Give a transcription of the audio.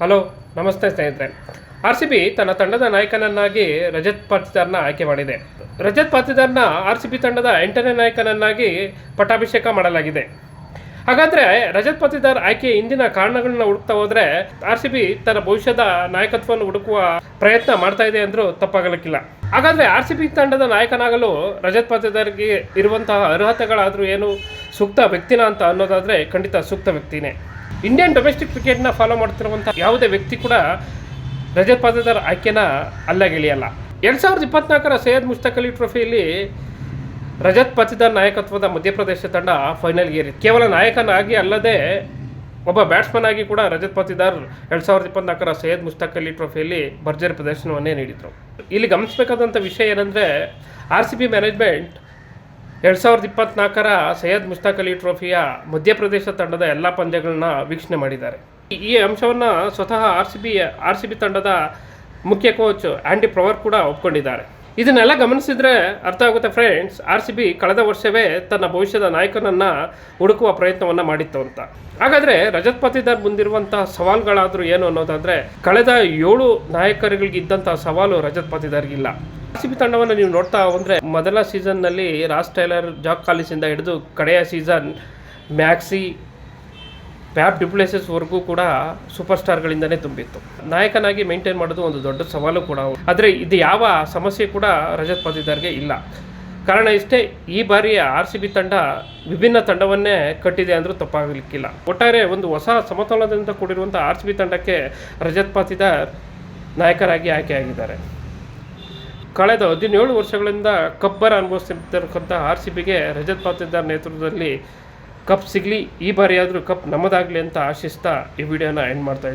Hello, ನಮಸ್ತೆ ಸ್ನೇಹಿತರೆ. R C B ತನ್ನ ತಂಡದ ನಾಯಕನನ್ನಾಗಿ ರಜತ್ ಪಾತಿದಾರ್ನ ಆಯ್ಕೆ ಮಾಡಿದೆ. ರಜತ್ ಪಾತಿದಾರ್ನ ಆರ್ ಸಿ ಬಿ ತಂಡದ ಎಂಟನೇ ನಾಯಕನನ್ನಾಗಿ ಪಟ್ಟಾಭಿಷೇಕ ಮಾಡಲಾಗಿದೆ. ಹಾಗಾದರೆ ರಜತ್ ಪಾತಿದಾರ್ ಆಯ್ಕೆ ಇಂದಿನ ಕಾರಣಗಳನ್ನ ಹುಡುಕ್ತಾ ಹೋದರೆ ಆರ್ ಸಿ ಬಿ ತನ್ನ ಭವಿಷ್ಯದ ನಾಯಕತ್ವವನ್ನು ಹುಡುಕುವ ಪ್ರಯತ್ನ ಮಾಡ್ತಾ ಇದೆ ಅಂದರೂ ತಪ್ಪಾಗಲಿಕ್ಕಿಲ್ಲ. ಹಾಗಾದರೆ ಆರ್ ಸಿ ಬಿ ತಂಡದ ನಾಯಕನಾಗಲು ರಜತ್ ಪಾತಿದಾರ್ಗೆ ಇರುವಂತಹ ಅರ್ಹತೆಗಳಾದರೂ ಏನು, ಸೂಕ್ತ ವ್ಯಕ್ತಿನ ಅಂತ ಅನ್ನೋದಾದರೆ ಖಂಡಿತ ಸೂಕ್ತ ವ್ಯಕ್ತಿನೇ. ಇಂಡಿಯನ್ ಡೊಮೆಸ್ಟಿಕ್ ಕ್ರಿಕೆಟ್ನ ಫಾಲೋ ಮಾಡ್ತಿರುವಂಥ ಯಾವುದೇ ವ್ಯಕ್ತಿ ಕೂಡ ರಜತ್ ಪಾಟಿದಾರ್ ಆಯ್ಕೆನ ಅಲ್ಲಗೆಳೆಯಲ್ಲ ಎರಡು ಸಾವಿರದ ಇಪ್ಪತ್ನಾಲ್ಕರ ಸೈಯದ್ ಮುಸ್ತಕ್ ಅಲಿ ಟ್ರೋಫಿಯಲ್ಲಿ ರಜತ್ ಪಾತ್ರದಾರ್ ನಾಯಕತ್ವದ ಮಧ್ಯಪ್ರದೇಶ ತಂಡ ಫೈನಲ್ ಗೇರಿ ಕೇವಲ ನಾಯಕನಾಗಿ ಅಲ್ಲದೆ ಒಬ್ಬ ಬ್ಯಾಟ್ಸ್ಮನ್ ಆಗಿ ಕೂಡ ರಜತ್ ಪಾತ್ರದಾರ್ ಎರಡು ಸಾವಿರದ ಇಪ್ಪತ್ನಾಲ್ಕರ ಸೈಯದ್ ಮುಸ್ತಕ್ ಅಲಿ ಟ್ರೋಫಿಯಲ್ಲಿ ಭರ್ಜರಿ ಪ್ರದರ್ಶನವನ್ನೇ ನೀಡಿದರು. ಇಲ್ಲಿ ಗಮನಿಸಬೇಕಾದಂಥ ವಿಷಯ ಏನಂದರೆ ಆರ್ ಸಿ ಬಿ ಮ್ಯಾನೇಜ್ಮೆಂಟ್ ಎರಡು ಸಾವಿರದ ಇಪ್ಪತ್ನಾಲ್ಕರ ಸೈಯದ್ ಮುಸ್ತಾಕ್ ಅಲಿ ಟ್ರೋಫಿಯ ಮಧ್ಯಪ್ರದೇಶ ತಂಡದ ಎಲ್ಲ ಪಂದ್ಯಗಳನ್ನ ವೀಕ್ಷಣೆ ಮಾಡಿದ್ದಾರೆ. ಈ- ಅಂಶವನ್ನು ಸ್ವತಃ R C B, R C B ತಂಡದ ಮುಖ್ಯ ಕೋಚ್ ಆ್ಯಂಡಿ ಪ್ರವರ್ ಕೂಡ ಒಪ್ಕೊಂಡಿದ್ದಾರೆ. ಇದನ್ನೆಲ್ಲ ಗಮನಿಸಿದ್ರೆ ಅರ್ಥ ಆಗುತ್ತೆ ಫ್ರೆಂಡ್ಸ್ ಆರ್ ಸಿ ಬಿ ಕಳೆದ ವರ್ಷವೇ ತನ್ನ ಭವಿಷ್ಯದ ನಾಯಕನನ್ನು ಹುಡುಕುವ ಪ್ರಯತ್ನವನ್ನು ಮಾಡಿತ್ತು ಅಂತ. ಹಾಗಾದರೆ ರಜತ್ ಪತಿದಾರ್ ಮುಂದಿರುವಂತಹ ಸವಾಲುಗಳಾದರೂ ಏನು ಅನ್ನೋದಾದರೆ, ಕಳೆದ ಏಳು ನಾಯಕರುಗಳಿಗಿದ್ದಂಥ ಸವಾಲು ರಜತ್ ಪಾಟಿದಾರ್ಗಿಲ್ಲ ಆರ್ ಸಿ ಬಿ ತಂಡವನ್ನು ನೀವು ನೋಡ್ತಾ ಹೋದರೆ ಮೊದಲ ಸೀಸನ್ನಲ್ಲಿ ರಾಸ್ ಟೈಲರ್ ಜಾಕ್ ಕಾಲಿಸಿಂದ ಹಿಡಿದು ಕಡೆಯ ಸೀಸನ್ ಮ್ಯಾಕ್ಸಿ, ಪ್ಯಾಪ್ ಡಿಪ್ಲೇಸಸ್ವರೆಗೂ ಕೂಡ ಸೂಪರ್ ಸ್ಟಾರ್ಗಳಿಂದನೇ ತುಂಬಿತ್ತು. ನಾಯಕನಾಗಿ ಮೇಂಟೈನ್ ಮಾಡೋದು ಒಂದು ದೊಡ್ಡ ಸವಾಲು ಕೂಡ. ಆದರೆ ಇದು ಯಾವ ಸಮಸ್ಯೆ ಕೂಡ ರಜತ್ ಪಾತಿದಾರ್ಗೆ ಇಲ್ಲ. ಕಾರಣ ಇಷ್ಟೇ, ಈ ಬಾರಿಯ ಆರ್ ಸಿ ಬಿ ತಂಡ ವಿಭಿನ್ನ ತಂಡವನ್ನೇ ಕಟ್ಟಿದೆ ಅಂದರೂ ತಪ್ಪಾಗಲಿಕ್ಕಿಲ್ಲ. ಒಟ್ಟಾರೆ ಒಂದು ಹೊಸ ಸಮತೋಲನದಿಂದ ಕೂಡಿರುವಂಥ ಆರ್ ಸಿ ಬಿ ತಂಡಕ್ಕೆ ರಜತ್ ಪಾತಿದಾರ್ ನಾಯಕರಾಗಿ ಆಯ್ಕೆಯಾಗಿದ್ದಾರೆ. ಕಳೆದ ಹದಿನೇಳು ವರ್ಷಗಳಿಂದ ಕಬ್ಬರ ಅನುಭವಿಸ್ತಿರ್ತಕ್ಕಂಥ ಆರ್ ಸಿ ಬಿಗೆ ರಜತ್ ಪಾತ್ರದಾರ್ ನೇತೃತ್ವದಲ್ಲಿ ಕಪ್ ಸಿಗಲಿ, ಈ ಬಾರಿಯಾದರೂ ಕಪ್ ನಮ್ಮದಾಗಲಿ ಅಂತ ಆಶಿಸ್ತಾ ಈ ವಿಡಿಯೋನ ಎಂಡ್ ಮಾಡ್ತಾ